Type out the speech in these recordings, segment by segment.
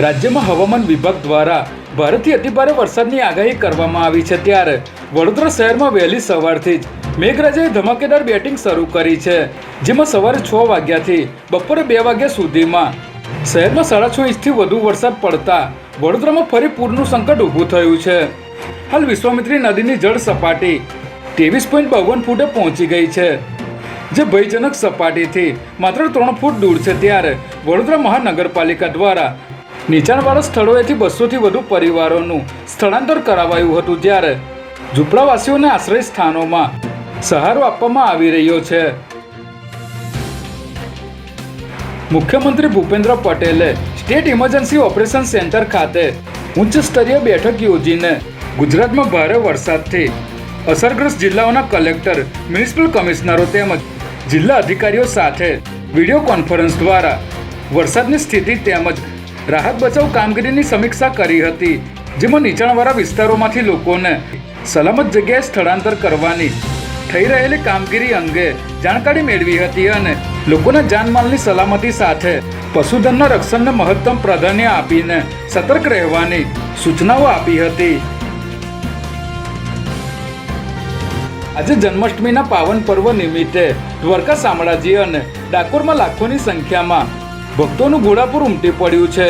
રાજ્યમાં હવામાન વિભાગ દ્વારા ભારેથી અતિભારે વરસાદની આગાહી કરવામાં આવી છે ત્યારે વડોદરા શહેરમાં વહેલી સવારથી જ મેઘરાજાએ ધમાકેદાર બેટિંગ શરૂ કરી છે, જેમાં સવારે છ વાગ્યાથી બપોરે બે વાગ્યા સુધીમાં શહેરમાં સાડા છ ઇંચથી વધુ વરસાદ પડતા વડોદરામાં ફરી પૂરનું સંકટ ઊભું થયું છે. હાલ વિશ્વામિત્રી નદીની જળ સપાટી ત્રેવીસ પોઈન્ટ બાવન ફૂટે પહોંચી ગઈ છે, જે ભયજનક સપાટીથી માત્ર ત્રણ ફૂટ દૂર છે ત્યારે વડોદરા મહાનગરપાલિકા દ્વારા નીચાણવાળા સ્થળોએથી બસોથી વધુ પરિવારોનું સ્થળાંતર કરાવાયું હતું જ્યારે ઝૂંપડાવાસીઓને આશ્રય સ્થાનોમાં સહારો આપવામાં આવી રહ્યો છે. મુખ્યમંત્રી ભૂપેન્દ્ર પટેલે સ્ટેટ ઇમરજન્સી ઓપરેશન સેન્ટર ખાતે ઉચ્ચ સ્તરીય બેઠક યોજીને ગુજરાતમાં ભારે વરસાદથી અસરગ્રસ્ત જિલ્લાઓના કલેક્ટર, મ્યુનિસિપલ કમિશનરો તેમજ જિલ્લા અધિકારીઓ સાથે વીડિયો કોન્ફરન્સ દ્વારા વરસાદની સ્થિતિ તેમજ રાહત બચાવ કામગીરીની સમીક્ષા કરી હતી, જેમાં નીચાણવાળા વિસ્તારોમાંથી લોકોને સલામત જગ્યાએ સ્થળાંતર કરવાની થઈ રહેલી કામગીરી અંગે જાણકારી મેળવી હતી અને લોકોના જાનમાલની સલામતી સાથે પશુધનના રક્ષણને મહત્તમ પ્રાધાન્ય આપીને સતર્ક રહેવાની સૂચનાઓ આપી હતી. આજે જન્માષ્ટમીના પાવન પર્વ નિમિત્તે દ્વારકા શામળાજી અને ડાકોરમાં લાખોની સંખ્યામાં ભક્તોનું ઘોડાપુર ઉમટી પડ્યું છે,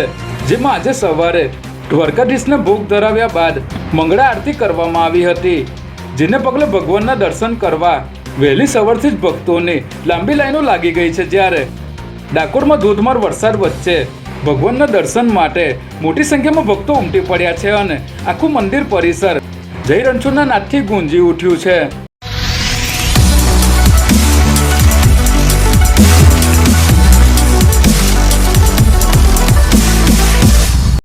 જેમાં આજે સવારે દ્વારકાધીશને ભોગ ધરાવ્યા બાદ મંગળા આરતી કરવામાં આવી હતી. જેને પગલે ભગવાનના દર્શન કરવા વહેલી સવારથી જ ભક્તોની લાંબી લાઈનો લાગી ગઈ છે જ્યારે ડાકોરમાં ધોધમાર વરસાદ વચ્ચે ભગવાનના દર્શન માટે મોટી સંખ્યામાં ભક્તો ઉમટી પડ્યા છે અને આખું મંદિર પરિસર જય રણછોડના નાદથી ગુંજી ઉઠ્યું છે.